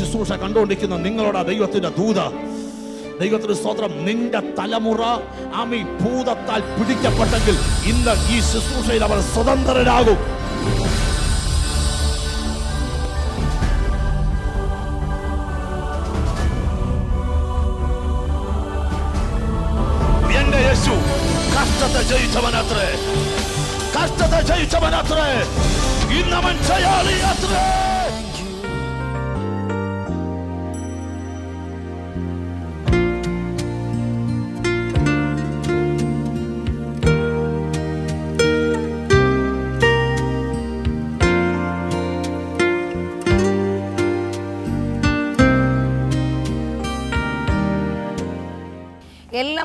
ശുശ്രൂഷ കണ്ടുകൊണ്ടിരിക്കുന്ന നിങ്ങളോട് ദൈവത്തിന്റെ ദൂത. ദൈവത്തിന്റെ സ്തോത്രം നിന്റെ തലമുറ ആമി ഭൂതത്താൽ പിടിക്കപ്പെട്ടെങ്കിൽ ഇന്ന് ഈ ശുശ്രൂഷയിൽ അവർ സ്വതന്ത്രരാകും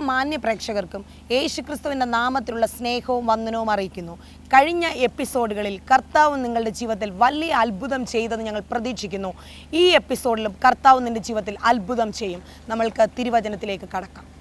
മാന്യ പ്രേക്ഷകർക്കും യേശുക്രിസ്തുവിന്റെ നാമത്തിലുള്ള സ്നേഹവും വന്ദനവും അറിയിക്കുന്നു. കഴിഞ്ഞ എപ്പിസോഡുകളിൽ കർത്താവ് നിങ്ങളുടെ ജീവിതത്തിൽ വലിയ അത്ഭുതം ചെയ്തെന്ന് ഞങ്ങൾ പ്രതീക്ഷിക്കുന്നു. ഈ എപ്പിസോഡിലും കർത്താവ് നിന്റെ ജീവിതത്തിൽ അത്ഭുതം ചെയ്യും. നമ്മൾക്ക് തിരുവചനത്തിലേക്ക് കടക്കാം.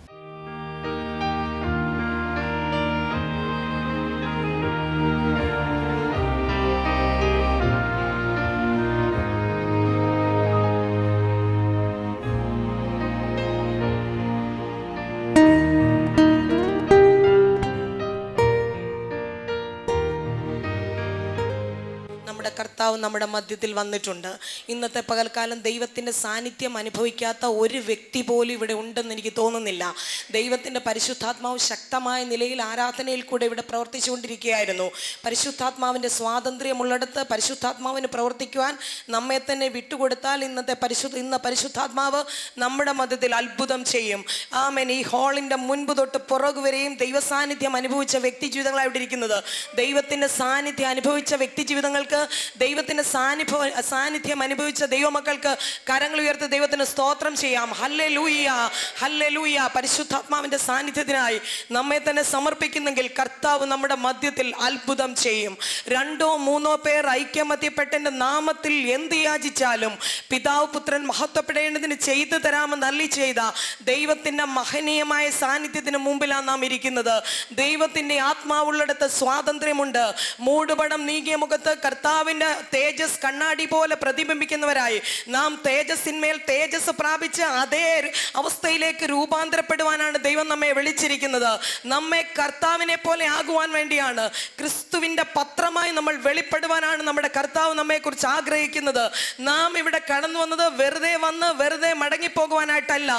കർത്താവ് നമ്മുടെ മധ്യത്തിൽ വന്നിട്ടുണ്ട്. ഇന്നത്തെ പകൽക്കാലം ദൈവത്തിന്റെ സാന്നിധ്യം അനുഭവിക്കാത്ത ഒരു വ്യക്തി പോലും ഇവിടെ ഉണ്ടെന്ന് എനിക്ക് തോന്നുന്നില്ല. ദൈവത്തിന്റെ പരിശുദ്ധാത്മാവ് ശക്തമായ നിലയിൽ ആരാധനയിൽ കൂടെ ഇവിടെ പ്രവർത്തിച്ചുകൊണ്ടിരിക്കുകയായിരുന്നു. പരിശുദ്ധാത്മാവിന്റെ സ്വാതന്ത്ര്യമുള്ളിടത്ത് പരിശുദ്ധാത്മാവിന് പ്രവർത്തിക്കുവാൻ നമ്മെ തന്നെ വിട്ടുകൊടുത്താൽ ഇന്നത്തെ പരിശുദ്ധ ഇന്ന് പരിശുദ്ധാത്മാവ് നമ്മുടെ മതത്തിൽ അത്ഭുതം ചെയ്യും. ആമേൻ. ഈ ഹാളിന്റെ മുൻപ് തൊട്ട് പുറകു വരെയും ദൈവ സാന്നിധ്യം അനുഭവിച്ച വ്യക്തി ജീവിതങ്ങളായിട്ടിരിക്കുന്നത് ദൈവത്തിന്റെ സാന്നിധ്യം അനുഭവിച്ച വ്യക്തി ജീവിതങ്ങൾക്ക് ദൈവത്തിന്റെ സാന്നിധ്യം സാന്നിധ്യം അനുഭവിച്ച ദൈവമക്കൾക്ക് കരങ്ങൾ ഉയർത്തി ദൈവത്തിന് സ്തോത്രം ചെയ്യാം. ഹല്ലെ ലൂയ ഹല്ലെ ലൂയ പരിശുദ്ധാത്മാവിന്റെ സാന്നിധ്യത്തിനായി നമ്മെ തന്നെ സമർപ്പിക്കുന്നെങ്കിൽ കർത്താവ് നമ്മുടെ മധ്യത്തിൽ അത്ഭുതം ചെയ്യും. രണ്ടോ മൂന്നോ പേർ ഐക്യമത്യപ്പെട്ടെന്റെ നാമത്തിൽ എന്ത് യാചിച്ചാലും പിതാവ് പുത്രൻ മഹത്വപ്പെടേണ്ടതിന് ചെയ്തു തരാമെന്ന് അല്ലി ചെയ്ത ദൈവത്തിന്റെ മഹനീയമായ സാന്നിധ്യത്തിന് മുമ്പിലാണ് നാം ഇരിക്കുന്നത്. ദൈവത്തിന്റെ ആത്മാവുള്ളിടത്ത് സ്വാതന്ത്ര്യമുണ്ട്. മൂടുപടം നീങ്ങിയ മുഖത്ത് കർത്താവിന്റെ തേജസ് കണ്ണാടി പോലെ പ്രതിബിംബിക്കുന്നവരായി. നാം തേജസ്സിന്മേൽ തേജസ് പ്രാപിച്ച് അതേ അവസ്ഥയിലേക്ക് രൂപാന്തരപ്പെടുവാനാണ് ദൈവം നമ്മെ വിളിച്ചിരിക്കുന്നത്. നമ്മെ കർത്താവിനെ പോലെ ആകുവാൻ വേണ്ടിയാണ് ക്രിസ്തുവിന്റെ പത്രമായി നമ്മൾ വെളിപ്പെടുവാനാണ് നമ്മുടെ കർത്താവ് നമ്മെക്കുറിച്ച് ആഗ്രഹിക്കുന്നത്. നാം ഇവിടെ കടന്നു വന്നത് വെറുതെ വന്ന് വെറുതെ മടങ്ങിപ്പോകുവാനായിട്ടല്ല.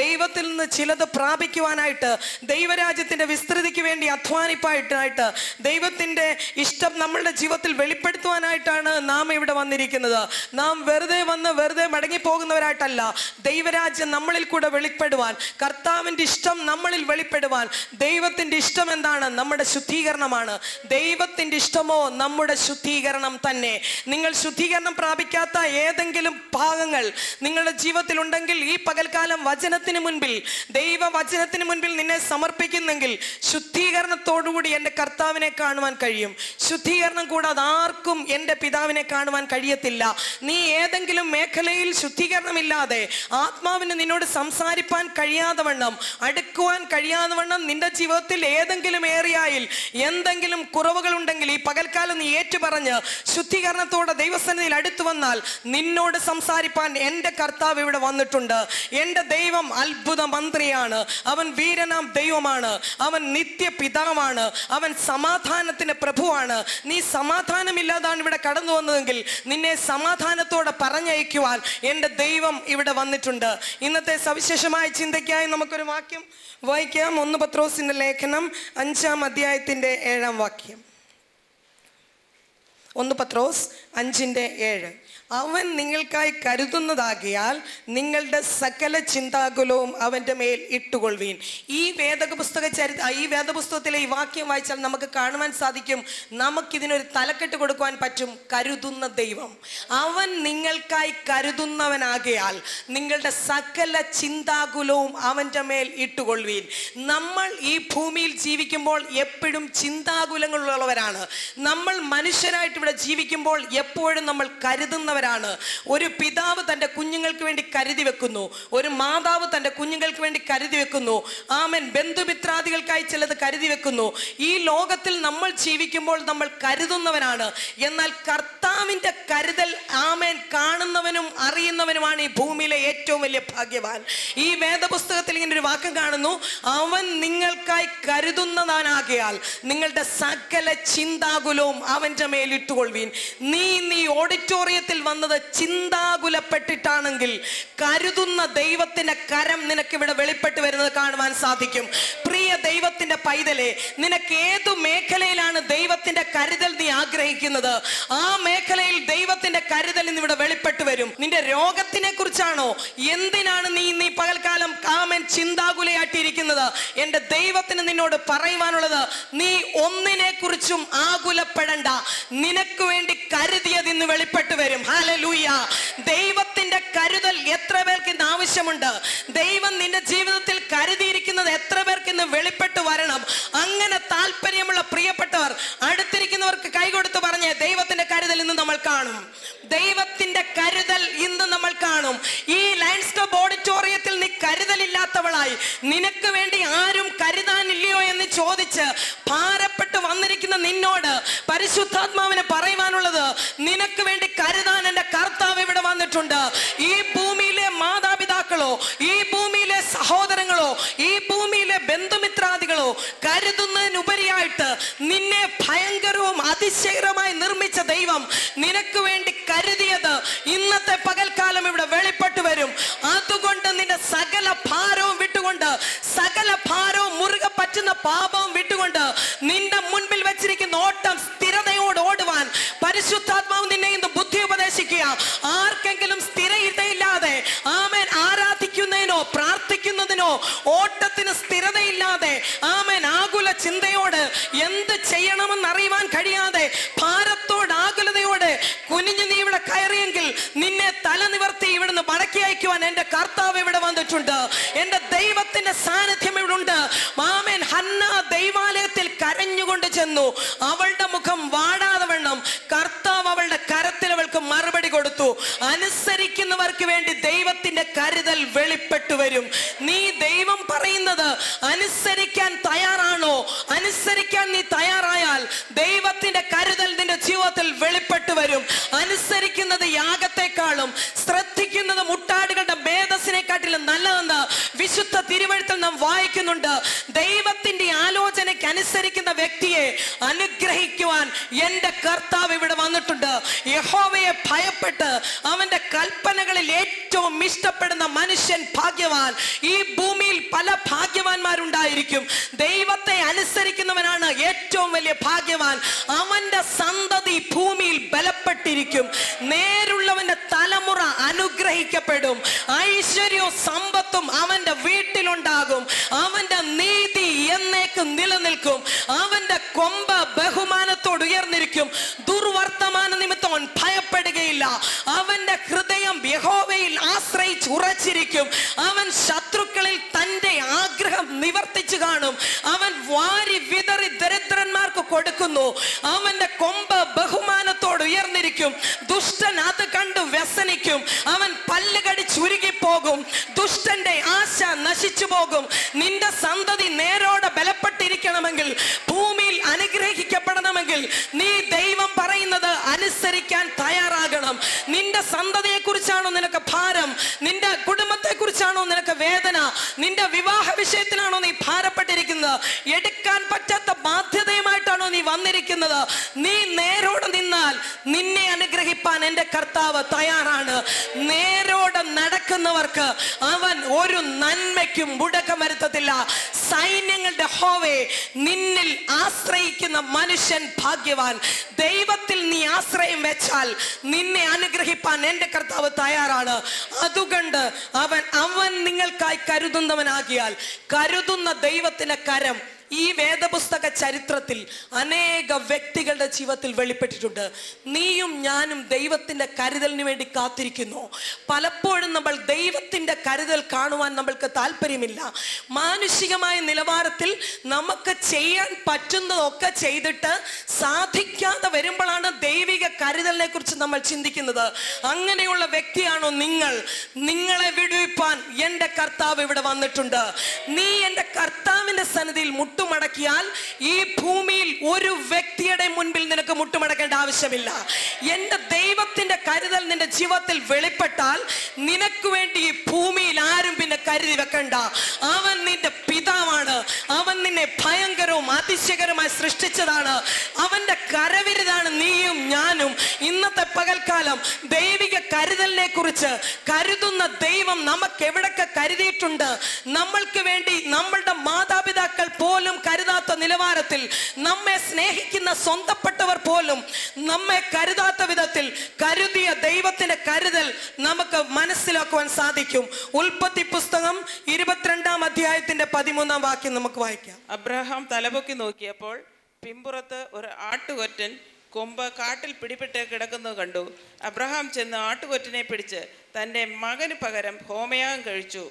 ദൈവത്തിൽ നിന്ന് ചിലത് പ്രാപിക്കുവാനായിട്ട് ദൈവരാജ്യത്തിന്റെ വിസ്തൃതിക്ക് വേണ്ടി അധ്വാനിപ്പായിട്ടായിട്ട് ദൈവത്തിന്റെ ഇഷ്ടം നമ്മളുടെ ജീവിതത്തിൽ വെളിപ്പെടുത്തുവാനായിട്ടാണ് നാം ഇവിടെ വന്നിരിക്കുന്നത്. നാം വെറുതെ വന്ന് വെറുതെ മടങ്ങിപ്പോകുന്നവരായിട്ടല്ല. ദൈവരാജ്യം നമ്മളിൽ കൂടെ വെളിപ്പെടുവാൻ കർത്താവിന്റെ ഇഷ്ടം നമ്മളിൽ വെളിപ്പെടുവാൻ ദൈവത്തിന്റെ ഇഷ്ടം എന്താണ്? നമ്മുടെ ശുദ്ധീകരണമാണ്. ദൈവത്തിന്റെ ഇഷ്ടമോ? നമ്മുടെ ശുദ്ധീകരണം തന്നെ. നിങ്ങൾ ശുദ്ധീകരണം പ്രാപിക്കാത്ത ഏതെങ്കിലും ഭാഗങ്ങൾ നിങ്ങളുടെ ജീവിതത്തിൽ ഉണ്ടെങ്കിൽ ഈ പകൽക്കാലം വചനത്തിന് മുൻപിൽ ദൈവ വചനത്തിന് മുൻപിൽ നിന്നെ സമർപ്പിക്കുന്നെങ്കിൽ ശുദ്ധീകരണത്തോടുകൂടി എന്റെ കർത്താവിനെ കാണുവാൻ കഴിയും. ശുദ്ധീകരണം കൂടാതെ ആർക്കും എന്റെ പിതാവിനെ കാണുവാൻ കഴിയത്തില്ല. നീ ഏതെങ്കിലും മേഖലയിൽ ശുദ്ധീകരണമില്ലാതെ ആത്മാവിന് നിന്നോട് സംസാരിപ്പാൻ കഴിയാതെ വണ്ണം അടുക്കുവാൻ കഴിയാതെ വണ്ണം നിന്റെ ജീവിതത്തിൽ ഏതെങ്കിലും ഏറിയായിൽ എന്തെങ്കിലും കുറവുകൾ ഉണ്ടെങ്കിൽ ഈ പകൽക്കാലം നീ ഏറ്റുപറഞ്ഞ് ശുദ്ധീകരണത്തോടെ ദൈവസന്നിധിയിൽ അടുത്തു വന്നാൽ നിന്നോട് സംസാരിപ്പാൻ എന്റെ കർത്താവ് ഇവിടെ വന്നിട്ടുണ്ട്. എന്റെ ദൈവം അത്ഭുത മന്ത്രിയാണ്. അവൻ വീരനാം ദൈവമാണ്. അവൻ നിത്യ പിതാവാണ് അവൻ സമാധാനത്തിന് പ്രഭുവാണ്. നീ സമാധാനമില്ലാതാണ് ഇവിടെ കടന്നു വന്നതെങ്കിൽ നിന്നെ സമാധാനത്തോടെ പറഞ്ഞയക്കുവാൻ എന്റെ ദൈവം ഇവിടെ വന്നിട്ടുണ്ട്. ഇന്നത്തെ സവിശേഷമായ ചിന്തയ്ക്കായി നമുക്കൊരു വാക്യം വായിക്കാം. ഒന്ന് പത്രോസിന്റെ ലേഖനം അഞ്ചാം അധ്യായത്തിന്റെ ഏഴാം വാക്യം. ഒന്ന് പത്രോസ് അഞ്ചിന്റെ ഏഴ്. അവൻ നിങ്ങൾക്കായി കരുതുന്നതാകിയാൽ നിങ്ങളുടെ സകല ചിന്താകുലവും അവന്റെ മേൽ ഇട്ടുകൊള്ളുവീൻ. ഈ വേദപുസ്തക ചരി ഈ വേദപുസ്തകത്തിലെ ഈ വാക്യം വായിച്ചാൽ നമുക്ക് കാണുവാൻ സാധിക്കും. നമുക്കിതിനൊരു തലക്കെട്ട് കൊടുക്കുവാൻ പറ്റും കരുതുന്ന ദൈവം. അവൻ നിങ്ങൾക്കായി കരുതുന്നവനാകിയാൽ നിങ്ങളുടെ സകല ചിന്താകുലവും അവന്റെ മേൽ ഇട്ടുകൊള്ളുവീൻ. നമ്മൾ ഈ ഭൂമിയിൽ ജീവിക്കുമ്പോൾ എപ്പോഴും ചിന്താകുലങ്ങളുള്ളവരാണ്. നമ്മൾ മനുഷ്യരായിട്ട് ഇവിടെ ജീവിക്കുമ്പോൾ എപ്പോഴും നമ്മൾ കരുതുന്നവരാണ്. ഒരു പിതാവ് തന്റെ കുഞ്ഞുങ്ങൾക്ക് വേണ്ടി കരുതി വെക്കുന്നു. ഒരു മാതാവ് തന്റെ കുഞ്ഞുങ്ങൾക്ക് വേണ്ടി കരുതി വെക്കുന്നു. ആമൻ. ബന്ധുമിത്രാദികൾക്കായി ചിലത് കരുതി വെക്കുന്നു. ഈ ലോകത്തിൽ നമ്മൾ ജീവിക്കുമ്പോൾ നമ്മൾ കരുതുന്നവനാണ് എന്നാൽ കർത്താവിന്റെ കരുതൽ ആമേൻ കാണുന്നവനും അറിയുന്നവനുമാണ് ഈ ഭൂമിയിലെ ഏറ്റവും വലിയ ഭാഗ്യവാൻ. ഈ വേദപുസ്തകത്തിൽ ഇങ്ങനെ ഒരു വാക്കം കാണുന്നു. അവൻ നിങ്ങൾക്കായി കരുതുന്നതാനാകയാൽ നിങ്ങളുടെ സകല ചിന്താകുലവും അവന്റെ മേലിട്ടുകൊള്ളുവീൻ നീ നീ ഓഡിറ്റോറിയത്തിൽ വന്നത് ചിന്താകുലപ്പെട്ടിട്ടാണെങ്കിൽ കരുതുന്ന ദൈവത്തിന്റെ കരം നിനക്ക് ഇവിടെ വെളിപ്പെട്ട് വരുന്നത് കാണുവാൻ സാധിക്കും. പ്രിയ ദൈവത്തിന്റെ പൈതലെ നിനക്ക് ഏതു മേഖലയിലാണ് ദൈവത്തിന്റെ കരുതൽ നീ ആഗ്രഹിക്കുന്നത്? ആ മേഖലയിൽ ദൈവത്തിന്റെ കരുതൽ ഇന്ന് ഇവിടെ വെളിപ്പെട്ട് വരും. നിന്റെ രോഗത്തിനെ കുറിച്ചാണോ എന്തിനാണ് നീ നീ പകൽക്കാലം കാമൻ ചിന്താകുലയായിട്ടിരിക്കുന്നത്? എന്റെ ദൈവത്തിന് നിന്നോട് പറയുവാനുള്ളത് നീ ഒന്നിനെ കുറിച്ചും ആകുലപ്പെടണ്ട നിനക്ക് വേണ്ടി കരുതിയത് ഇന്ന് വെളിപ്പെട്ട് വരും. ഹാലലൂയ ദൈവത്തിന്റെ കരുതൽ എത്ര പേർക്ക് ഇന്ന് ആവശ്യമുണ്ട്? ദൈവം നിന്റെ ജീവിതത്തിൽ കരുതിയിരിക്കുന്നത് എത്ര പേർക്ക് ഇന്ന് വെളിപ്പെട്ട് വരണം? അങ്ങനെ താല്പര്യമുള്ള പ്രിയപ്പെട്ടവർ അടുത്തിരിക്കുന്നവർക്ക് കൈകൊടുത്ത് പറഞ്ഞ ദൈവത്തിന്റെ കരുതൽ ഇന്ന് നമ്മൾ കാണും. ദൈവത്തിന്റെ കരുതൽ ഇന്ന് നമ്മൾ കാണും. ഈ ലയൺസ്കോപ്പ് ഓഡിറ്റോറിയത്തിൽ നീ കരുതലില്ലാത്തവളായി നിനക്ക് വേണ്ടി ആരും കരുതാനില്ലയോ എന്ന് ചോദിച്ച് ഭാരപ്പെട്ട് വന്നിരിക്കുന്ന നിന്നോട് പരിശുദ്ധാത്മാവിന് പറയുവാനുള്ളത് നിനക്ക് വേണ്ടി കരുതാൻ എന്റെ കർത്താവ് ഇവിടെ വന്നിട്ടുണ്ട്. ഈ ഭൂമിയിലെ മാതാപിതാക്കളോ ഈ ഭൂമിയിലെ സഹോദരങ്ങളോ ഈ ഭൂമിയിലെ ബന്ധുമിത്രാദികളോ കരുതുന്നതിനുപരിയായിട്ട് നിന്നെ ഭയങ്കരവും അതിശയകരമായി നിർമ്മിച്ച ദൈവം നിനക്ക് വേണ്ടി കരുതിയത് ഇന്നത്തെ പകൽക്കാലം ഇവിടെ വെളിപ്പെട്ടു വരും. അതുകൊണ്ട് നിന്റെ സകല ഭാരവും പറ്റുന്ന വിട്ടുകൊണ്ട് നിന്റെ മുൻപിൽ വെച്ചിരിക്കുന്ന ഓട്ടം സ്ഥിരതയോട് ഓടുവാൻ പരിശുദ്ധാത്മാവ് നിന്നെ ഇന്ന് ബുദ്ധി ഉപദേശിക്കുക. ആർക്കെങ്കിലും സ്ഥിരതയില്ലാതെ ആമേൻ ആരാധിക്കുന്നതിനോ പ്രാർത്ഥിക്കുന്നതിനോ ഓട്ടത്തിന് സ്ഥിരതയില്ലാതെ ആമേൻ ആകുല ചിന്തയോട് എന്ത് ചെയ്യണമെന്ന് അറിയുവാൻ കഴിയാതെ ഭാരത്തോട് ആകുലതയോട് കുനിഞ്ഞു നീ ഇവിടെ കയറിയെങ്കിൽ നിന്നെ തല നിവർത്തി ഇവിടുന്ന് മടക്കി അയക്കുവാൻ എന്റെ കർത്താവ് ഇവിടെ വന്നിട്ടുണ്ട്. എന്റെ ദൈവത്തിന്റെ സാന്നിധ്യം കരഞ്ഞുകൊണ്ട് അവളുടെ മുഖം വാടാതെ വണ്ണം. കർത്താവ് അവളുടെ കരത്തിൽ അവൾക്ക് മറുപടി കൊടുത്തു. അനുസരിക്കുന്നവർക്ക് വേണ്ടി ദൈവത്തിന്റെ കരുതൽ വെളിപ്പെട്ടു വരും. നീ ദൈവം പറയുന്നത് അനുസരിക്കാൻ തയ്യാറാണോ? അനുസരിക്കാൻ നീ തയ്യാറായാൽ ദൈവത്തിന്റെ കരുതൽ നിന്റെ ജീവിതത്തിൽ വെളിപ്പെട്ടു വരും. അനുസരിക്കുന്നത് യാഗത്തെക്കാളും ശ്രദ്ധിക്കുന്നത് മുട്ടാടുകളുടെ ഭേദസിനെക്കാട്ടിലും നല്ലതെന്ന് വിശുദ്ധ തിരുവഴുത്തിൽ നാം വായിക്കുന്നുണ്ട്. ആലോചനയ്ക്ക് അനുസരിക്കുന്ന വ്യക്തിയെ അനുഗ്രഹിക്കുവാൻ എന്റെ കർത്താവ് ഇവിടെ വന്നിട്ടുണ്ട്. യഹോവയെ ഭയപ്പെട്ട് അവന്റെ കൽപ്പനകളിൽ ഏറ്റവും ഇഷ്ടപ്പെടുന്ന മനുഷ്യൻ ഭാഗ്യവാൻ. ഈ ഭൂമിയിൽ പല ഭാഗ്യവാന്മാരുണ്ടായിരിക്കും. ദൈവത്തെ അനുസരിക്കുന്നവനാണ് ഏറ്റവും വലിയ ഭാഗ്യവാൻ. അവന്റെ സന്തതി ഭൂമിയിൽ ബലപ്പെട്ടിരിക്കും. നേരുള്ളവന്റെ തലമുറ അനുഗ്രഹിക്കപ്പെടും. ഐശ്വര്യവും സമ്പത്തും അവന്റെ വീട്ടിലുണ്ടാകും. അവന്റെ നീതി എന്നേക്കും നിലനിൽക്കും. അവന്റെ കൊമ്പ ബഹുമാനത്തോട് ഉയർന്നിരിക്കും. ദുർവർത്തമാന നിമിത്തം അവൻ ഭയപ്പെടുകയില്ല. അവന്റെ ഹൃദയം യഹോവയിൽ ആശ്രയിച്ച് ഉറച്ചിരിക്കും. അവൻ ശത്രുക്കളിൽ തന്റെ ആഗ്രഹം നിവർത്തിച്ചു കാണും. അവൻ വാരി വിതറി ദരിദ്രന്മാർക്ക് കൊടുക്കുന്നു. അവന്റെ കൊമ്പ ബഹുമാനത്തോട് ഉയർന്നിരിക്കും. ദുഷ്ടന്റെ നശിച്ചു പോകും. നിന്റെ സന്തതി നേരോടെ ബലപ്പെട്ടിരിക്കണമെങ്കിൽ ഭൂമിയിൽ അനുഗ്രഹിക്കപ്പെടണമെങ്കിൽ നീ ദൈവം പറയുന്നത് അനുസരിക്കാൻ തയ്യാറാകണം. നിന്റെ സന്തതിയെ കുറിച്ചാണോ നിനക്ക് ഭാരം? നിന്റെ കുടുംബത്തെ കുറിച്ചാണോ നിനക്ക് വേദന? നിന്റെ വിവാഹ വിഷയത്തിലാണോ നീ ഭാരപ്പെട്ടിരിക്കുന്നത്? എടുക്കാൻ പറ്റാത്ത നീ വന്നിരിക്കുന്നത്. നീ നേരോട് നിന്നാൽ നിന്നെ അനുഗ്രഹിപ്പാൻ എന്റെ കർത്താവ് തയ്യാറാണ്. നേരോട് നടക്കുന്നവർക്ക് അവൻ ഒരു നന്മയ്ക്കും മുടക്കം വരുത്തത്തില്ല സൈന്യങ്ങളുടെ ഹോവേ നിന്നിൽ ആശ്രയിക്കുന്ന മനുഷ്യൻ ഭാഗ്യവാൻ. ദൈവത്തിൽ നീ ആശ്രയം വെച്ചാൽ നിന്നെ അനുഗ്രഹിപ്പാൻ എന്റെ കർത്താവ് തയ്യാറാണ്. അതുകൊണ്ട് അവൻ അവൻ നിങ്ങൾക്കായി കരുതുന്നവനാകിയാൽ കരുതുന്ന ദൈവത്തിന്റെ കരം ഈ വേദപുസ്തക ചരിത്രത്തിൽ അനേക വ്യക്തികളുടെ ജീവിതത്തിൽ വെളിപ്പെട്ടിട്ടുണ്ട്. നീയും ഞാനും ദൈവത്തിന്റെ കരുതലിന് വേണ്ടി കാത്തിരിക്കുന്നു. പലപ്പോഴും നമ്മൾ ദൈവത്തിന്റെ കരുതൽ കാണുവാൻ നമ്മൾക്ക് താല്പര്യമില്ല. മാനുഷികമായ നിലവാരത്തിൽ നമുക്ക് ചെയ്യാൻ പറ്റുന്നതൊക്കെ ചെയ്തിട്ട് സാധിക്കാതെ വരുമ്പോഴാണ് ദൈവിക കരുതലിനെ കുറിച്ച് നമ്മൾ ചിന്തിക്കുന്നത്. അങ്ങനെയുള്ള വ്യക്തിയാണോ നിങ്ങൾ? നിങ്ങളെ വിടുവിപ്പാൻ എന്റെ കർത്താവ് ഇവിടെ വന്നിട്ടുണ്ട്. നീ എന്റെ കർത്താവിന്റെ സന്നിധിയിൽ മുട്ടുമടക്കിയാൽ ഈ ഭൂമിയിൽ ഒരു വ്യക്തിയുടെ മുൻപിൽ നിനക്ക് മുട്ടുമടക്കേണ്ട ആവശ്യമില്ല. എന്റെ ദൈവത്തിന്റെ കരുതൽ നിന്റെ ജീവിതത്തിൽ വെളിപ്പെട്ടാൽ നിനക്ക് വേണ്ടി ഈ ഭൂമിയിൽ ആരും പിന്നെ കരുതി വെക്കണ്ട. അവൻ നിന്റെ പിതാവാണ്. അവൻ നിന്നെ ഭയങ്കരവും അതിശയകരമായി സൃഷ്ടിച്ചതാണ്. അവന്റെ കരവിരുതാണ് നീയും ഞാനും. ഇന്നത്തെ പകൽക്കാലം ദൈവിക കരുതലിനെ കുറിച്ച് കരുതുന്ന ദൈവം നമുക്ക് എവിടൊക്കെ കരുതിയിട്ടുണ്ട്? നമ്മൾക്ക് വേണ്ടി നമ്മളുടെ മാതാപിതാക്കൾ പോലും കരുതാത്ത നിലവാരത്തിൽ നമ്മെ സ്നേഹിക്കുന്ന സ്വന്തപ്പെട്ടവർ പോലും നമ്മെ കരുതാത്ത വിധത്തിൽ കരുതിയ ദൈവത്തിന്റെ കരുതൽ നമുക്ക് മനസ്സിലാക്കുവാൻ സാധിക്കും. ഉൽപ്പത്തി പുസ്തകം ഇരുപത്തിരണ്ടാം അധ്യായത്തിന്റെ പതിമൂന്നാം വാക്യം നമുക്ക് വായിക്കാം. അബ്രഹാം തലപൊക്കി നോക്കിയപ്പോൾ പിമ്പുറത്ത് ഒരു ആട്ടുകൊറ്റൻ കൊമ്പ് കാട്ടിൽ പിടിപെട്ട് കിടക്കുന്നത് കണ്ടു. അബ്രഹാം ചെന്ന് ആട്ടുകൊറ്റനെ പിടിച്ച് തന്റെ മകന് പകരം ഹോമയാഗം കഴിച്ചു.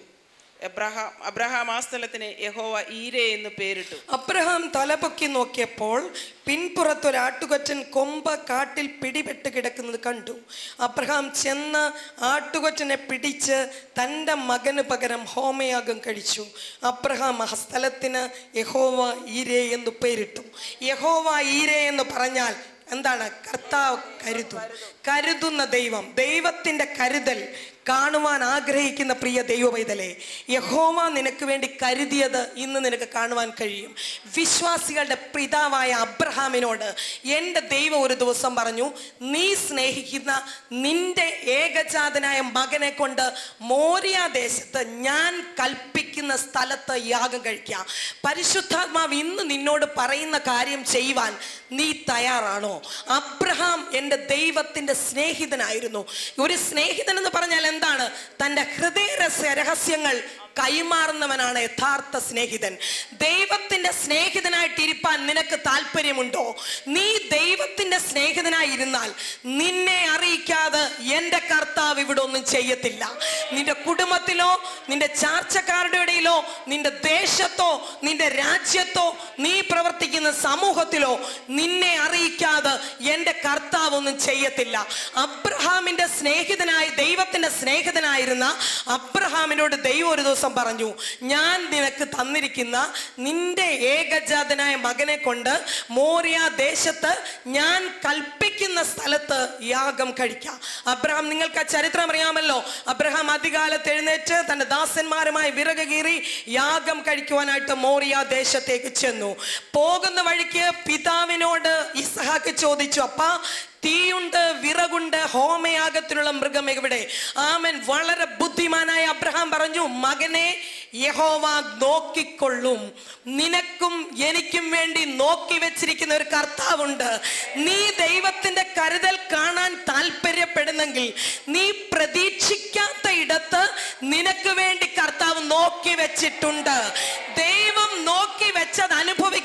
എബ്രഹാം അബ്രഹാം ആ സ്ഥലത്തിന് യഹോവ ഈരെ എന്ന് പേരിട്ടു. അബ്രഹാം തലപൊക്കി നോക്കിയപ്പോൾ പിൻപുറത്തൊരു ആട്ടുകൊറ്റൻ കൊമ്പ കാട്ടിൽ പിടിപെട്ട് കിടക്കുന്നത് കണ്ടു. അബ്രഹാം ചെന്ന് ആട്ടുകൊറ്റനെ പിടിച്ച് തന്റെ മകന് പകരം ഹോമയാഗം കഴിച്ചു. അബ്രഹാം ആ സ്ഥലത്തിന് യഹോവ ഈരേ എന്ന് പേരിട്ടു. യഹോവ ഈരേ എന്ന് പറഞ്ഞാൽ എന്താണ്? കർത്താവ് കരുതും. കരുതുന്ന ദൈവം ദൈവത്തിന്റെ കരുതൽ കാണുവാൻ ആഗ്രഹിക്കുന്ന പ്രിയ ദൈവവൈതലേ യഹോമ നിനക്ക് വേണ്ടി കരുതിയത് ഇന്ന് നിനക്ക് കാണുവാൻ കഴിയും. വിശ്വാസികളുടെ പിതാവായ അബ്രഹാമിനോട് എന്റെ ദൈവം ഒരു ദിവസം പറഞ്ഞു നീ സ്നേഹിക്കുന്ന നിന്റെ ഏകജാതനായ മകനെ കൊണ്ട് മോരിയ ദേശത്ത് ഞാൻ കൽപ്പിക്കുന്ന സ്ഥലത്ത് യാഗം കഴിക്കാം. പരിശുദ്ധാത്മാവ് ഇന്ന് നിന്നോട് പറയുന്ന കാര്യം ചെയ്യുവാൻ നീ തയ്യാറാണോ? അബ്രഹാം എന്റെ ദൈവത്തിന്റെ സ്നേഹിതനായിരുന്നു. ഒരു സ്നേഹിതൻ എന്ന് പറഞ്ഞാൽ എന്താണ്? തന്റെ ഹൃദയ രഹസ്യ- രഹസ്യങ്ങൾ കൈമാറുന്നവനാണ് യഥാർത്ഥ സ്നേഹിതൻ. ദൈവത്തിന്റെ സ്നേഹിതനായിട്ട് ഇരിപ്പാൻ നിനക്ക് താല്പര്യമുണ്ടോ? നീ ദൈവത്തിന്റെ സ്നേഹിതനായിരുന്നാൽ നിന്നെ അറിയിക്കാതെ എന്റെ കർത്താവ് ഇവിടെ ഒന്നും ചെയ്യത്തില്ല. നിന്റെ കുടുംബത്തിലോ നിന്റെ ചാർച്ചക്കാരുടെ ഇടയിലോ നിന്റെ ദേശത്തോ നിന്റെ രാജ്യത്തോ നീ പ്രവർത്തിക്കുന്ന സമൂഹത്തിലോ നിന്നെ അറിയിക്കാതെ എന്റെ കർത്താവ് ഒന്നും ചെയ്യത്തില്ല. അബ്രഹാമിന്റെ സ്നേഹിതനായി ദൈവത്തിന്റെ സ്നേഹിതനായിരുന്ന അബ്രഹാമിനോട് ദൈവം ഒരു ദിവസം പറഞ്ഞു ഞാൻ നിനക്ക് തന്നിരിക്കുന്ന നിന്റെ ഏകജാതനായ മകനെ കൊണ്ട് മോറിയ ദേശത്ത് ഞാൻ കൽപ്പിക്കുന്ന സ്ഥലത്ത് യാഗം കഴിക്കാം. അബ്രഹാം നിങ്ങൾക്ക് ആ ചരിത്രം അറിയാമല്ലോ. അബ്രഹാം അധികാലത്ത് എഴുന്നേറ്റ് തന്റെ ദാസന്മാരുമായി വിറക് കീറി യാഗം കഴിക്കുവാനായിട്ട് മോറിയ ദേശത്തേക്ക് ചെന്നു. പോകുന്ന വഴിക്ക് പിതാവിനോട് ഇസഹാക്ക് ചോദിച്ചു അപ്പാ തീയുണ്ട് വിറകുണ്ട് ഹോമയാഗത്തിനുള്ള മൃഗം എവിടെ? ആമൻ വളരെ ബുദ്ധിമാനായ അബ്രഹാം പറഞ്ഞു മകനെ യഹോവ നോക്കിക്കൊള്ളും. നിനക്കും എനിക്കും വേണ്ടി നോക്കി വെച്ചിരിക്കുന്ന ഒരു കർത്താവുണ്ട്. നീ ദൈവത്തിന്റെ കരുതൽ കാണാൻ താല്പര്യപ്പെടുന്നെങ്കിൽ നീ പ്രതീക്ഷിക്കാത്ത ഇടത്ത് നിനക്ക് വേണ്ടി കർത്താവ് നോക്കി വെച്ചിട്ടുണ്ട്. ദൈവം നോക്കി വെച്ചത് അനുഭവിക്കാൻ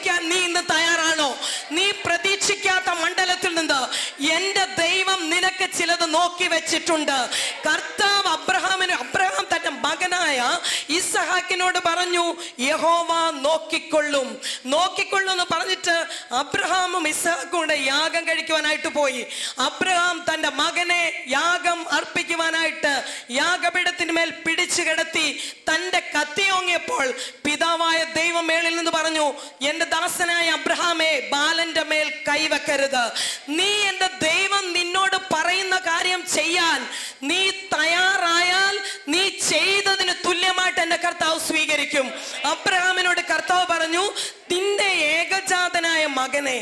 നോക്കി വെച്ചിട്ടുണ്ട്. കർത്താവ് അബ്രഹാമിന് അബ്രഹാം മകനായ ഇസഹാക്കിനോട് പറഞ്ഞു യഹോവ നോക്കിക്കൊള്ളും. നോക്കിക്കൊള്ളും എന്ന് പറഞ്ഞിട്ട് അബ്രഹാമും ഇസഹാക്കും കൂടെ യാഗം കഴിക്കുവാനായിട്ട് പോയി. അബ്രഹാം തന്റെ മകനെ യാഗം അർപ്പിക്കുവാനായിട്ട് യാഗപീഠത്തിന്മേൽ പിടിച്ചു കിടത്തി തന്റെ കത്തിയോങ്ങിയപ്പോൾ പിതാവായ ദൈവം മേളിൽ നിന്ന് പറഞ്ഞു എന്റെ ദാസനായ അബ്രഹാമേ ബാലന്റെ മേൽ കൈവക്കരുത്. നീ എന്റെ ദൈവം നിന്നോട് പറയുന്ന കാര്യം ചെയ്യാൻ നീ തയ്യാറായാൽ നീ ചെയ്തതിന് തുല്യമായിട്ട് എന്റെ കർത്താവ് സ്വീകരിക്കും. അബ്രഹാമിനോട് കർത്താവ് പറഞ്ഞു നിന്റെ ഏകജാതനായ മകനെ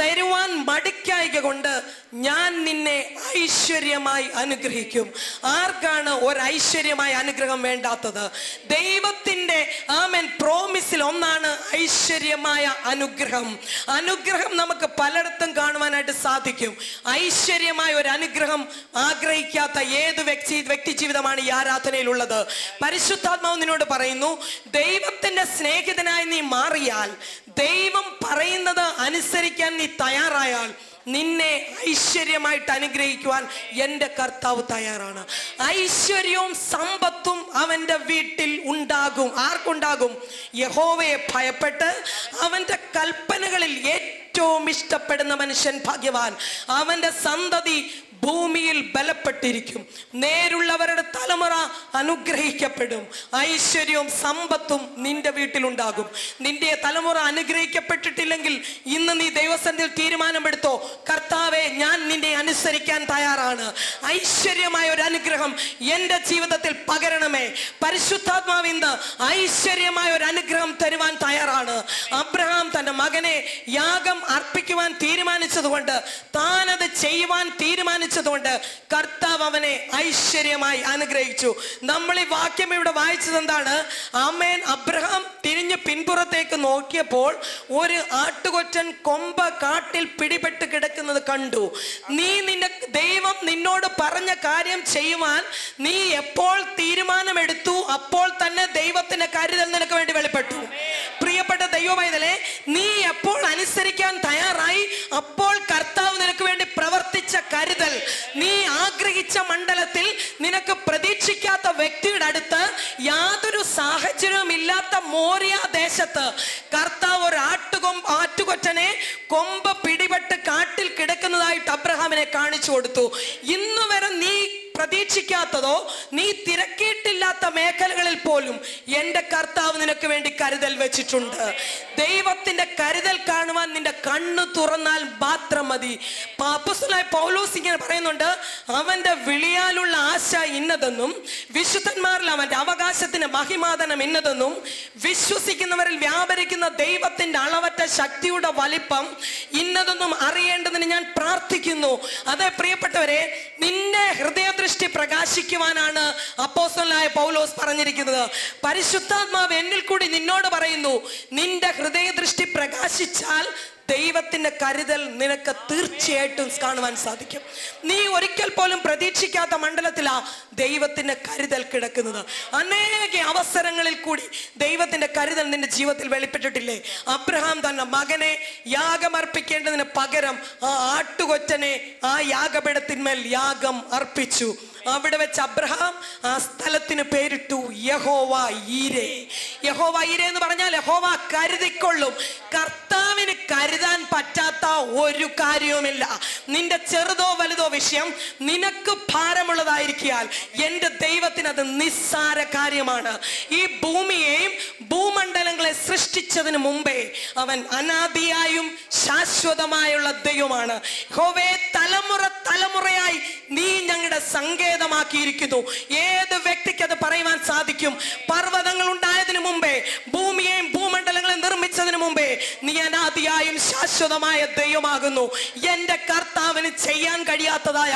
തരുവാൻ മടിക്കായിക കൊണ്ട് ഞാൻ നിന്നെ ഐശ്വര്യമായി അനുഗ്രഹിക്കും. ആർക്കാണ് ഒരു ഐശ്വര്യമായ അനുഗ്രഹം വേണ്ടാത്തത്? ദൈവത്തിന്റെ ആമൻ പ്രോമിസിൽ ഒന്നാണ് ഐശ്വര്യമായ അനുഗ്രഹം. അനുഗ്രഹം നമുക്ക് പലയിടത്തും കാണുവാനായിട്ട് സാധിക്കും. ഐശ്വര്യമായ ഒരു അനുഗ്രഹം ആഗ്രഹിക്കാത്ത ഏത് വ്യക്തി വ്യക്തി ജീവിതമാണ് ഈ ആരാധനയിലുള്ളത്? പരിശുദ്ധാത്മാവ് നിന്നോട് പറയുന്നു ദൈവത്തിന്റെ സ്നേഹിതനായി നീ മാറിയാൽ ദൈവം പറയുന്നത് അനുസരിക്കാൻ നീ തയ്യാറായാൽ നിന്നെ ഐശ്വര്യമായിട്ട് അനുഗ്രഹിക്കുവാൻ എന്റെ കർത്താവ് തയ്യാറാണ്. ഐശ്വര്യവും സമ്പത്തും അവന്റെ വീട്ടിൽ ഉണ്ടാകും. ആർക്കുണ്ടാകും? യഹോവയെ ഭയപ്പെട്ട് അവന്റെ കൽപ്പനകളിൽ ഏറ്റവും ഇഷ്ടപ്പെടുന്ന മനുഷ്യൻ ഭാഗ്യവാൻ. അവന്റെ സന്തതി ഭൂമിയിൽ ബലപ്പെട്ടിരിക്കും. നേരുള്ളവരുടെ തലമുറ അനുഗ്രഹിക്കപ്പെടും. ഐശ്വര്യവും സമ്പത്തും നിന്റെ വീട്ടിലുണ്ടാകും. നിന്റെ തലമുറ അനുഗ്രഹിക്കപ്പെട്ടിട്ടില്ലെങ്കിൽ ഇന്ന് നീ ദൈവസന്നിധിയിൽ തീരുമാനമെടുത്തോ കർത്താവെ ഞാൻ നിന്നെ അനുസരിക്കാൻ തയ്യാറാണ്. ഐശ്വര്യമായ ഒരു അനുഗ്രഹം എന്റെ ജീവിതത്തിൽ പകരണമേ. പരിശുദ്ധാത്മാവ് ഇന്ന് ഐശ്വര്യമായ ഒരു അനുഗ്രഹം തരുവാൻ തയ്യാറാണ്. അബ്രഹാം തന്റെ മകനെ യാഗം അർപ്പിക്കുവാൻ തീരുമാനിച്ചതുകൊണ്ട് താനത് ചെയ്യുവാൻ തീരുമാനിച്ചതുകൊണ്ട് കർത്താവ് അവനെ ഐശ്വര്യമായി അനുഗ്രഹിച്ചു. നമ്മൾ ഈ വാക്യം ഇവിടെ വായിച്ചത് എന്താണ്? ആമേൻ. അബ്രഹാം തിരിഞ്ഞ് പിൻപുറത്തേക്ക് നോക്കിയപ്പോൾ ഒരു ആട്ടുകൊറ്റൻ കൊമ്പ കാട്ടിൽ പിടിപെട്ട് കിടക്കുന്നത് കണ്ടു. നീ നിന്റെ ദൈവം നിന്നോട് പറഞ്ഞ കാര്യം ചെയ്യുവാൻ നീ എപ്പോൾ തീരുമാനമെടുത്തു അപ്പോൾ തന്നെ ദൈവത്തിന്റെ കരുതൽ നിനക്ക് വേണ്ടി വെളിപ്പെട്ടു. പ്രിയപ്പെട്ട ദൈവമൈതലെ നീ എപ്പോൾ അനുസരിക്കാൻ തയ്യാറായി അപ്പോൾ ആറ്റുകൊറ്റനെ കൊമ്പ പിടിപെട്ട് കാട്ടിൽ കിടക്കുന്നതായിട്ട് അബ്രഹാമിനെ കാണിച്ചു കൊടുത്തു. ഇന്നുവരെ നീ പ്രതീക്ഷിക്കാത്തതോ നീ തിരക്കിയിട്ടില്ലാത്ത മേഖലകളിൽ പോലും എന്റെ കർത്താവ് നിനക്ക് വേണ്ടി കരുതൽ വെച്ചിട്ടുണ്ട്. ദൈവത്തിന്റെ കരുതൽ കാണുവാൻ നിന്റെ കണ്ണ് തുറന്നാൽ മാത്രം മതി. പാപ്പസുലായ പൗലോസ് ഇങ്ങനെ പറയുന്നുണ്ട് അവന്റെ വിളിയാലുള്ള ആശ ഇന്നതെന്നും വിശുദ്ധന്മാരിൽ അവന്റെ അവകാശത്തിന് മഹിമാതനം ഇന്നതെന്നും വിശ്വസിക്കുന്നവരിൽ വ്യാപരിക്കുന്ന ദൈവത്തിന്റെ അളവറ്റ ശക്തിയുടെ വലിപ്പം ഇന്നതെന്നും അറിയേണ്ടതിന് ഞാൻ പ്രാർത്ഥിക്കുന്നു. അതെ പ്രിയപ്പെട്ടവരെ നിന്റെ ഹൃദയദൃഷ്ടി പ്രകാശിക്കുവാനാണ് അപ്പോസ്തലനായ പൗലോസ് പറഞ്ഞിരിക്കുന്നത്. പരിശുദ്ധാത്മാവ് എന്നിൽ കൂടി നിന്നോട് പറയുന്നു നിന്റെ ഹൃദയദൃഷ്ടി പ്രകാശിച്ചാൽ ദൈവത്തിന്റെ കരുതൽ നിനക്ക് തീർച്ചയായിട്ടും കാണുവാൻ സാധിക്കും. നീ ഒരിക്കൽ പോലും പ്രതീക്ഷിക്കാത്ത മണ്ഡലത്തിലാ ദൈവത്തിന്റെ കരുതൽ കിടക്കുന്നത്. അനേക അവസരങ്ങളിൽ കൂടി ദൈവത്തിന്റെ കരുതൽ നിന്റെ ജീവിതത്തിൽ വെളിപ്പെട്ടിട്ടില്ലേ? അബ്രഹാം തന്നെ മകനെ യാഗമർപ്പിക്കേണ്ടതിന് പകരം ആ ആട്ടുകൊറ്റനെ ആ യാഗപീഠത്തിന്മേൽ യാഗം അർപ്പിച്ചു. അവിടെ വെച്ച് അബ്രഹാം ആ സ്ഥലത്തിന് പേരിട്ടു യഹോവ ഈരേ. യഹോവ ഈരേ എന്ന് പറഞ്ഞാൽ യഹോവ കരുതിക്കൊള്ളും. കർത്താവിന് കരുതാൻ പറ്റാത്ത ഒരു കാര്യവുമില്ല. നിന്റെ ചെറുതോ വലുതോ വിഷയം നിനക്ക് ഭാരമുള്ളതായിരിക്കാൽ എന്റെ ദൈവത്തിന് അത് നിസ്സാര കാര്യമാണ്. ഈ ഭൂമിയെയും ഭൂമണ്ഡലങ്ങളെ സൃഷ്ടിച്ചതിന് മുമ്പേ അവൻ അനാദിയായും ശാശ്വതമായുള്ള ദൈവമാണ്. ഹോവേ തലമുറ തലമുറയായി ഞങ്ങളുടെ സങ്കേതമാക്കിയിരിക്കുന്നു. ഏത് വ്യക്തിക്ക് അത് പറയുവാൻ സാധിക്കും? പർവതങ്ങൾ ഉണ്ടായതിനു മുമ്പേ ഭൂമിയെയും ഭൂമണ്ഡലങ്ങളെ നിർമ്മിച്ചതിനു മുമ്പേ നീ അനാദിയായും ശാശ്വതമായ ദൈവമാകുന്നു. എന്റെ കർത്താവിന് ചെയ്യാൻ കഴിയാത്തതായ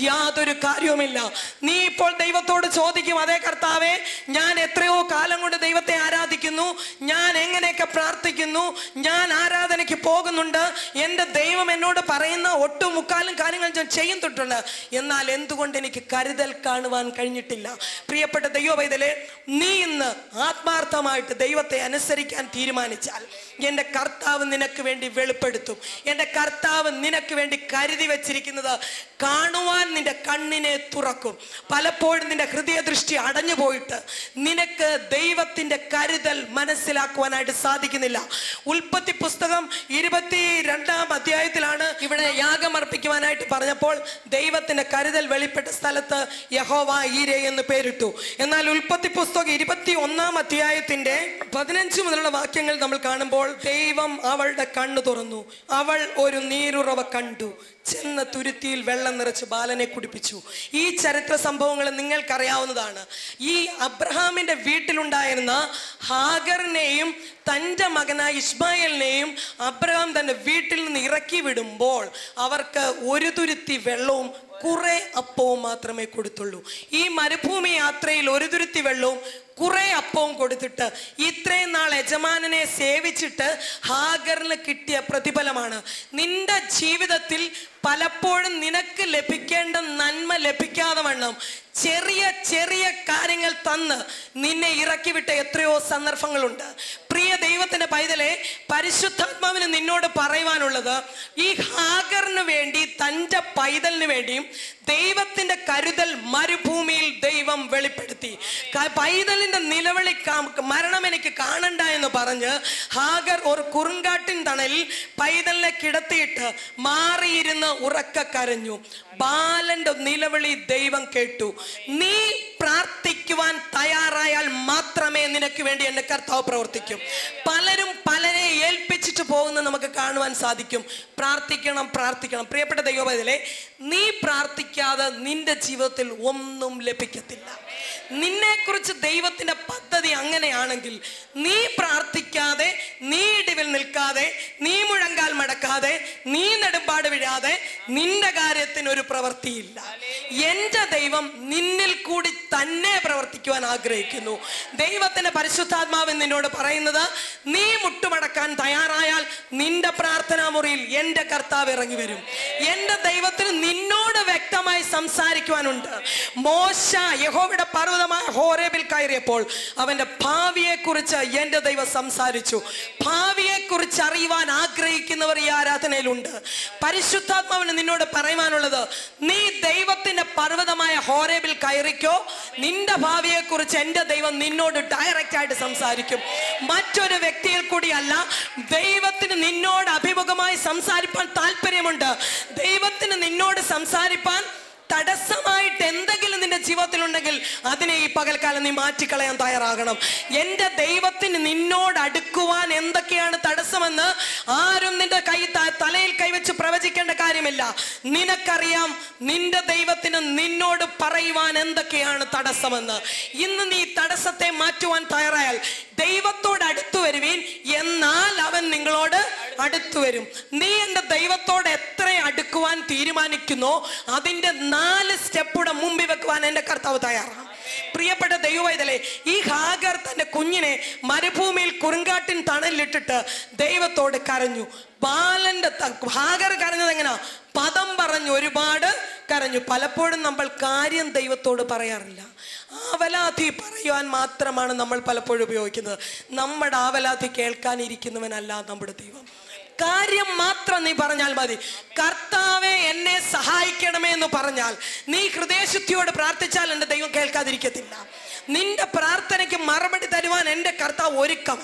യാതൊരു കാര്യവുമില്ല. നീ ഇപ്പോൾ ദൈവത്തോട് ചോദിക്കും അതേ കർത്താവെ ഞാൻ എത്രയോ കാലം കൊണ്ട് ദൈവത്തെ ആരാധിക്കുന്നു ഞാൻ എങ്ങനെയൊക്കെ പ്രാർത്ഥിക്കുന്നു ഞാൻ ആരാധനയ്ക്ക് പോകുന്നുണ്ട് എന്റെ ദൈവം എന്നോട് പറയുന്ന ഒട്ടും മുക്കാലും കാര്യങ്ങൾ ഞാൻ ചെയ്യുന്നിട്ടുണ്ട് എന്നാൽ എന്തുകൊണ്ട് എനിക്ക് കരുതൽ കാണുവാൻ കഴിഞ്ഞിട്ടില്ല? പ്രിയപ്പെട്ട ദൈവവൈതലെ നീ ഇന്ന് ആത്മാർത്ഥമായിട്ട് ദൈവത്തെ അനുസരിക്കാൻ തീരുമാനിച്ചാൽ എന്റെ കർത്താവ് നിനക്ക് വേണ്ടി വെളിപ്പെടുത്തും. എന്റെ കർത്താവ് നിനക്ക് വേണ്ടി കരുതി വെച്ചിരിക്കുന്നത് കാണുവാൻ നിന്റെ കണ്ണിനെ തുറക്കും. പലപ്പോഴും നിന്റെ ഹൃദയദൃഷ്ടി അടഞ്ഞു പോയിട്ട് നിനക്ക് ദൈവത്തിന്റെ കരുതൽ മനസ്സിലാക്കുവാനായിട്ട് സാധിക്കുന്നില്ല. ഉൽപ്പത്തി പുസ്തകം ഇരുപത്തി രണ്ടാം അധ്യായത്തിലാണ് ഇവിടെ യാഗം അർപ്പിക്കുവാനായിട്ട് പറഞ്ഞപ്പോൾ ദൈവത്തിന്റെ കരുതൽ വെളിപ്പെട്ട സ്ഥലത്ത് യഹോവ ഈരെ എന്ന് പേരിട്ടു. എന്നാൽ ഉൽപ്പത്തി പുസ്തകം ഇരുപത്തി ഒന്നാം അധ്യായത്തിന്റെ പതിനഞ്ച് മുതലുള്ള വാക്യങ്ങൾ നമ്മൾ കാണുമ്പോൾ ദൈവം അവളുടെ കണ്ണു തുറന്നു. അവൾ ഒരു നീരുറവ കണ്ടു. ചെന്ന തുരുത്തിയിൽ വെള്ളം നിറച്ച് ബാലനെ കുടിപ്പിച്ചു. ഈ ചരിത്ര സംഭവങ്ങൾ നിങ്ങൾക്കറിയാവുന്നതാണ്. ഈ അബ്രഹാമിന്റെ വീട്ടിലുണ്ടായിരുന്ന ഹാഗറിനെയും തന്റെ മകനായ ഇസ്മായിലിനെയും അബ്രഹാം തന്റെ വീട്ടിൽ നിന്ന് ഇറക്കി വിടുമ്പോൾ അവർക്ക് ഒരു തുരുത്തി വെള്ളവും കുറെ അപ്പവും മാത്രമേ കൊടുത്തുള്ളൂ. ഈ മരുഭൂമി യാത്രയിൽ ഒരു തുരുത്തി വെള്ളവും കുറെ അപ്പവും കൊടുത്തിട്ട് ഇത്രയും നാൾ യജമാനനെ സേവിച്ചിട്ട് ഹാഗറിന് കിട്ടിയ പ്രതിഫലമാണ്. നിന്റെ ജീവിതത്തിൽ പലപ്പോഴും നിനക്ക് ലഭിക്കേണ്ട നന്മ ലഭിക്കാതെ വണ്ണം. ചെറിയ ചെറിയ കാര്യങ്ങൾ തന്ന് നിന്നെ ഇറക്കിവിട്ട എത്രയോ സന്ദർഭങ്ങളുണ്ട്. പ്രിയ ദൈവത്തിന്റെ പൈതലെ പരിശുദ്ധാത്മാവിന് നിന്നോട് പറയുവാനുള്ളത് ഈ ഹാഗറിന് വേണ്ടി തന്റെ പൈതലിന് വേണ്ടിയും ദൈവത്തിന്റെ കരുതൽ മരുഭൂമിയിൽ ദൈവം വെളിപ്പെടുത്തി. പൈതലിന്റെ നിലവിളി മരണം എനിക്ക് കാണണ്ട എന്ന് പറഞ്ഞ് ഹാഗർ ഒരു കുറുങ്കാട്ടിൻ തണലിൽ പൈതലിനെ കിടത്തിയിട്ട് മാറിയിരുന്ന് ഉറക്ക കരഞ്ഞു. ബാലന്റെ നിലവിളി ദൈവം കേട്ടു. നീ പ്രാർത്ഥിക്കുവാൻ തയ്യാറായാൽ മാത്രമേ നിനക്ക് വേണ്ടി എന്റെ കർത്താവ് പ്രവർത്തിക്കും. പലരും പലരെ ഏൽപ്പിച്ചിട്ട് പോകുന്നത് നമുക്ക് കാണുവാൻ സാധിക്കും. പ്രാർത്ഥിക്കണം പ്രാർത്ഥിക്കണം. പ്രിയപ്പെട്ട ദൈവപതിലെ നീ പ്രാർത്ഥിക്കാതെ നിന്റെ ജീവിതത്തിൽ ഒന്നും ലഭിക്കത്തില്ല. നിന്നെക്കുറിച്ച് ദൈവത്തിന്റെ പദ്ധതി അങ്ങനെയാണെങ്കിൽ നീ പ്രാർത്ഥിക്കാതെ നിൽക്കാതെ നീ മുഴങ്കാൽ മടക്കാതെ നീ നെടുമ്പാട് വിഴാതെ നിന്റെ കാര്യത്തിന് ഒരു പ്രവൃത്തിയില്ല എന്റെ ദൈവം നിന്നിൽ കൂടി തന്നെ പ്രവർത്തിക്കുവാൻ ആഗ്രഹിക്കുന്നു. ദൈവത്തിന്റെ പരിശുദ്ധാത്മാവ് നിന്നോട് പറയുന്നത് നീ മുട്ടുമടക്കാൻ തയ്യാറായാൽ നിന്റെ പ്രാർത്ഥനാ മുറിയിൽ എന്റെ കർത്താവ് ഇറങ്ങി വരും. എന്റെ ദൈവത്തിന് നിന്നോട് വ്യക്തമായി സംസാരിക്കുവാനുണ്ട്. മോശ യഹോവിടെ പർവതമായ ഹോറേബിൽ കയറിയപ്പോൾ അവന്റെ ഭാവിയെ എന്റെ എന്റെ ദൈവം സംസാരിച്ചു. ഭാവിയെ കുറിച്ച് അറിയുവാൻ ആഗ്രഹിക്കുന്നവർ ഈ ആരാധനയിലുണ്ട്. പരിശുദ്ധാത്മാവിന് നിന്നോട് പറയുവാനുള്ളത് നീ ദൈവത്തിന്റെ പർവതമായ ഹോരേബിൽ കയറിക്കോ നിന്റെ ഭാവിയെ കുറിച്ച് എന്റെ ദൈവം നിന്നോട് ഡയറക്റ്റ് ആയിട്ട് സംസാരിക്കും. മറ്റൊരു വ്യക്തിയിൽ കൂടിയല്ല ദൈവത്തിന് നിന്നോട് അഭിമുഖമായി സംസാരിപ്പാൻ താല്പര്യമുണ്ട്. ദൈവത്തിന് നിന്നോട് സംസാരിപ്പാൻ തടസ്സമായിട്ട് അതിനെ ഈ പകൽക്കാലം നീ മാറ്റിക്കളയാൻ തയ്യാറാകണം. എന്റെ ദൈവത്തിന് നിന്നോട് അടുക്കുവാൻ എന്തൊക്കെയാണ് തടസ്സമെന്ന് ആരും നിന്റെ കൈ തലയിൽ കൈവച്ച് പ്രവചിക്കേണ്ട കാര്യമില്ല. നിനക്കറിയാം നിന്റെ ദൈവത്തിന് നിന്നോട് പറയുവാൻ എന്തൊക്കെയാണ് തടസ്സമെന്ന്. ഇന്ന് നീ തടസ്സത്തെ മാറ്റുവാൻ തയ്യാറായാൽ ദൈവത്തോട് അടുത്തു വരുവീൻ എന്നാൽ അവൻ നിങ്ങളോട് അടുത്തു വരും. നീ എന്റെ ദൈവത്തോട് എത്ര അടുക്കുവാൻ തീരുമാനിക്കുന്നോ അതിന്റെ നാല് സ്റ്റെപ്പുടെ മുമ്പിൽ വെക്കുവാൻ എന്റെ കർത്താവ് തയ്യാറാണ്. പ്രിയപ്പെട്ട ദൈവവൈതലെ ഈ ഹാഗർ തന്റെ കുഞ്ഞിനെ മരുഭൂമിയിൽ കുറുങ്കാട്ടിൻ തണലിലിട്ടിട്ട് ദൈവത്തോട് കരഞ്ഞു. ബാലന്റെ ഭാഗർ കരഞ്ഞത് എങ്ങനെയാ പദം പറഞ്ഞു ഒരുപാട് കരഞ്ഞു. പലപ്പോഴും നമ്മൾ കാര്യം ദൈവത്തോട് പറയാറില്ല. ആവലാതി പറയുവാൻ മാത്രമാണ് നമ്മൾ പലപ്പോഴും ഉപയോഗിക്കുന്നത്. നമ്മുടെ ആവലാതി കേൾക്കാനിരിക്കുന്നവനല്ല നമ്മുടെ ദൈവം. കാര്യം മാത്രം നീ പറഞ്ഞാൽ മതി. കർത്താവെ എന്നെ സഹായിക്കണമേ എന്ന് പറഞ്ഞാൽ നീ ഹൃദയശുദ്ധിയോട് പ്രാർത്ഥിച്ചാൽ എന്റെ ദൈവം കേൾക്കാതിരിക്കത്തില്ല. നിന്റെ പ്രാർത്ഥനയ്ക്ക് മറുപടി തരുവാൻ എന്റെ കർത്താവ് ഒരുക്കം.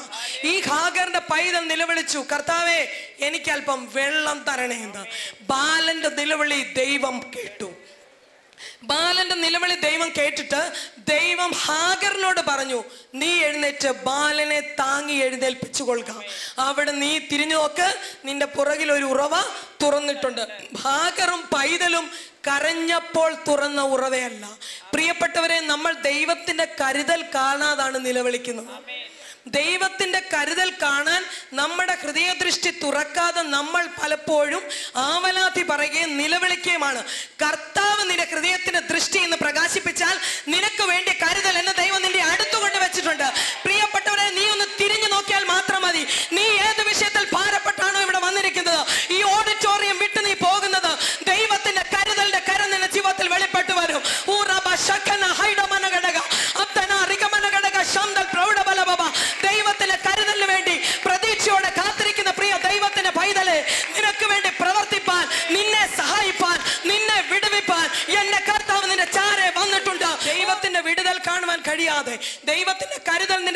ഈ ഹാഗറിന്റെ പൈതൽ നിലവിളിച്ചു. കർത്താവേ എനിക്ക് അല്പം വെള്ളം തരണേ എന്ന്. ബാലന്റെ നിലവിളി ദൈവം കേട്ടു. ബാലന്റെ നിലവിളി ദൈവം കേട്ടിട്ട് ദൈവം ഹാഗറിനോട് പറഞ്ഞു നീ എഴുന്നേറ്റ് ബാലനെ താങ്ങി എഴുന്നേൽപ്പിച്ചു കൊള്ളുക അവിടെ നീ തിരിഞ്ഞു നോക്ക് നിന്റെ പുറകിൽ ഒരു ഉറവ തുറന്നിട്ടുണ്ട്. ഹാഗറും പൈതലും കരഞ്ഞപ്പോൾ തുറന്ന ഉറവയല്ല. പ്രിയപ്പെട്ടവരെ നമ്മൾ ദൈവത്തിന്റെ കരുതൽ കാണാതാണ് നിലവിളിക്കുന്നത്. ദൈവത്തിന്റെ കരുതൽ കാണാൻ നമ്മുടെ ഹൃദയദൃഷ്ടി തുറക്കാതെ നമ്മൾ പലപ്പോഴും ആവലാതി പറയുകയും നിലവിളിക്കുകയുമാണ്. കർത്താവ് ഹൃദയത്തിന്റെ ദൃഷ്ടി എന്ന് പ്രകാശിപ്പിച്ചാൽ നിനക്ക് വേണ്ടി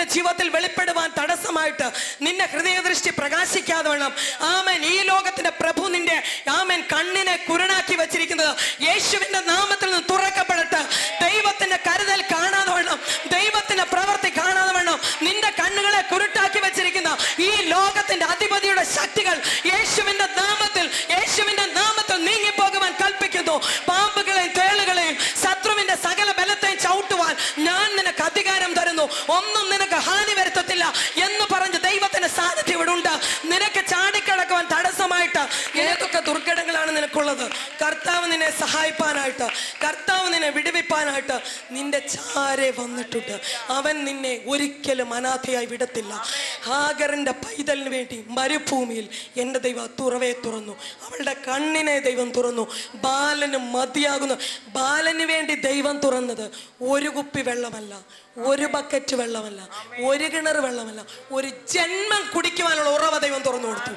നിന്റെ ജീവിതത്തിൽ വെളിപ്പെടുവാൻ തടസ്സമായിട്ട് നിന്റെ ഹൃദയദൃഷ്ടി പ്രകാശിക്കാതെ വേണം. ആമൻ. ഈ ലോകത്തിന്റെ പ്രഭു നിന്റെ ആമൻ കണ്ണിനെ കുരുണാക്കി വെച്ചിരിക്കുന്നത് യേശുവിന്റെ നാമത്തിൽ നിന്ന് തുറക്കപ്പെടട്ടെ. ദൈവത്തിന്റെ കരുതൽ കാണാതെ വേണം. ദൈവത്തിന്റെ പ്രവൃത്തി കാണാതെ വേണം. നിന്റെ കണ്ണുകളെ കുരുട്ടാക്കി വെച്ചിരിക്കുന്ന ഈ ലോകത്തിന്റെ അധിപതിയുടെ ശക്തികൾ യേശുവിന്റെ നാമത്തിൽ യേശുവിന്റെ നാമത്തിൽ നീങ്ങിപ്പോകുവാൻ കൽപ്പിക്കുന്നു. ഒന്നും നിനക്ക് ഹാനി വരുത്തത്തില്ല എന്ന് പറഞ്ഞ് ദൈവത്തിന് സാന്നിധ്യം ഇവിടെ ഉണ്ട് നിനക്ക് ചാടിക്കിടക്കുവാൻ തടസ്സമായിട്ട് ഏതൊക്കെ ദുർഘടങ്ങളാണ് നിനക്കുള്ളത്? കർത്താവ് നിന്നെ സഹായിപ്പാനായിട്ട് കർത്താവ് നിന്നെ വിടുവിപ്പാനായിട്ട് നിന്റെ ചാരെ വന്നിട്ടുണ്ട്. അവൻ നിന്നെ ഒരിക്കലും അനാഥയായി വിടത്തില്ല. ഹാഗറിന്റെ പൈതലിന് വേണ്ടി മരുഭൂമിയിൽ എന്റെ ദൈവം തുറവേ തുറന്നു. അവളുടെ കണ്ണിനെ ദൈവം തുറന്നു. ബാലന് മതിയാകുന്നു ബാലന് വേണ്ടി ദൈവം തുറന്നത് ഒരു കുപ്പി വെള്ളമല്ല. ഒരു ബക്കറ്റ് വെള്ളമല്ല ഒരു കിണർ വെള്ളമല്ല ഒരു ജന്മം കുടിക്കുവാനുള്ള ഉറവ ദൈവം തുറന്നു കൊടുത്തു.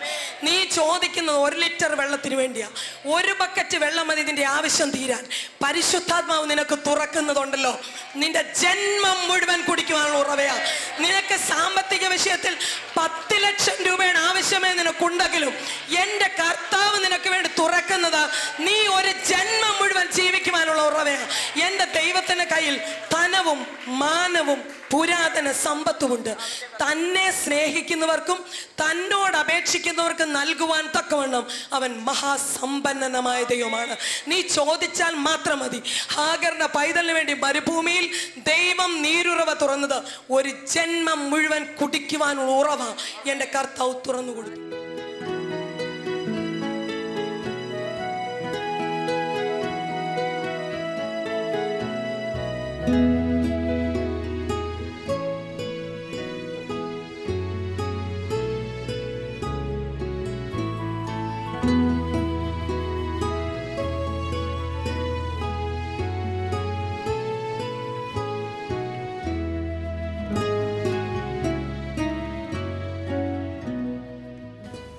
നീ ചോദിക്കുന്നത് ഒരു ലിറ്റർ വെള്ളത്തിന് വേണ്ടിയാ. ഒരു ബക്കറ്റ് വെള്ളം മതി ഇതിന്റെ ആവശ്യം തീരാൻ. പരിശുദ്ധാത്മാവ് നിനക്ക് തുറക്കുന്നതുണ്ടല്ലോ. നിന്റെ ജന്മം മുഴുവൻ കുടിക്കുവാനുള്ള ഉറവയാ. നിനക്ക് സാമ്പത്തിക വിഷയത്തിൽ പത്ത് ലക്ഷം രൂപയുടെ ആവശ്യമേ നിനക്കുണ്ടെങ്കിലും എന്റെ കർത്താവ് നിനക്ക് വേണ്ടി തുറക്കുന്നത് നീ ഒരു ജന്മം മുഴുവൻ ജീവിക്കുവാനുള്ള ഉറവയാണ് എന്റെ ദൈവത്തിന്റെ കയ്യിൽ ധനവും മാനവും പുരാതന സമ്പത്തുമുണ്ട് തന്നെ സ്നേഹിക്കുന്നവർക്കും തന്നോട് അപേക്ഷിക്കുന്നവർക്കും നൽകുവാൻ തക്കവണ്ണം അവൻ മഹാസമ്പന്നനമായ ദൈവമാണ്. നീ ചോദിച്ചാൽ മാത്രം മതി. ഹാഗറിന്റെ പൈതലിന് വേണ്ടി മരുഭൂമിയിൽ ദൈവം നീരുറവ തുറന്നത് ഒരു ജന്മം മുഴുവൻ കുടിക്കുവാനുള്ള ഉറവ എന്റെ കർത്താവ് തുറന്നു കൊടുത്തു.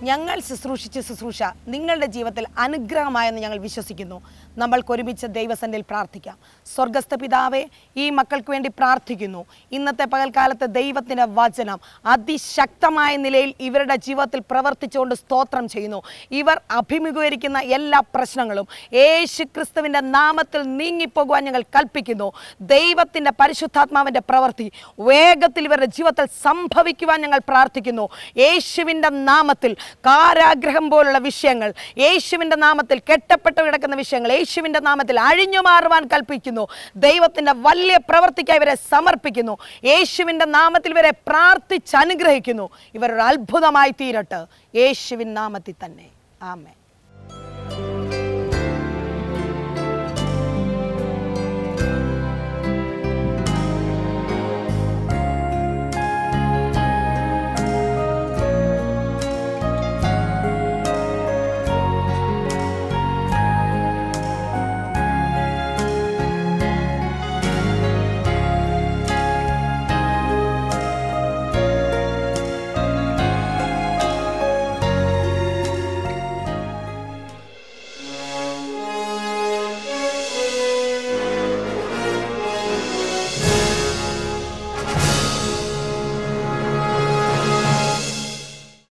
ഞങ്ങൾ ശുശ്രൂഷിച്ച് ശുശ്രൂഷ നിങ്ങളുടെ ജീവിതത്തിൽ അനുഗ്രഹമായെന്ന് ഞങ്ങൾ വിശ്വസിക്കുന്നു. നമ്മൾക്കൊരുമിച്ച് ദൈവസന്നിൽ പ്രാർത്ഥിക്കാം. സ്വർഗസ്ഥ പിതാവെ ഈ മക്കൾക്ക് വേണ്ടി പ്രാർത്ഥിക്കുന്നു. ഇന്നത്തെ പകൽക്കാലത്ത് ദൈവത്തിന്റെ വചനം അതിശക്തമായ നിലയിൽ ഇവരുടെ ജീവിതത്തിൽ പ്രവർത്തിച്ചുകൊണ്ട് സ്തോത്രം ചെയ്യുന്നു. ഇവർ അഭിമുഖീകരിക്കുന്ന എല്ലാ പ്രശ്നങ്ങളും യേശു ക്രിസ്തുവിന്റെ നാമത്തിൽ നീങ്ങിപ്പോകുവാൻ ഞങ്ങൾ കൽപ്പിക്കുന്നു. ദൈവത്തിന്റെ പരിശുദ്ധാത്മാവിന്റെ പ്രവൃത്തി വേഗത്തിൽ ഇവരുടെ ജീവിതത്തിൽ സംഭവിക്കുവാൻ ഞങ്ങൾ പ്രാർത്ഥിക്കുന്നു. യേശുവിന്റെ നാമത്തിൽ കാരാഗ്രഹം പോലുള്ള വിഷയങ്ങൾ യേശുവിന്റെ നാമത്തിൽ കെട്ടപ്പെട്ട് കിടക്കുന്ന വിഷയങ്ങൾ യേശുവിന്റെ നാമത്തിൽ അഴിഞ്ഞു മാറുവാൻ കൽപ്പിക്കുന്നു ദൈവത്തിന്റെ വലിയ പ്രവർത്തിക്കായി ഇവരെ സമർപ്പിക്കുന്നു യേശുവിന്റെ നാമത്തിൽ ഇവരെ പ്രാർത്ഥിച്ച് അനുഗ്രഹിക്കുന്നു. ഇവരൊരു അത്ഭുതമായി തീരട്ട്. യേശുവിൻ നാമത്തിൽ തന്നെ. ആമേ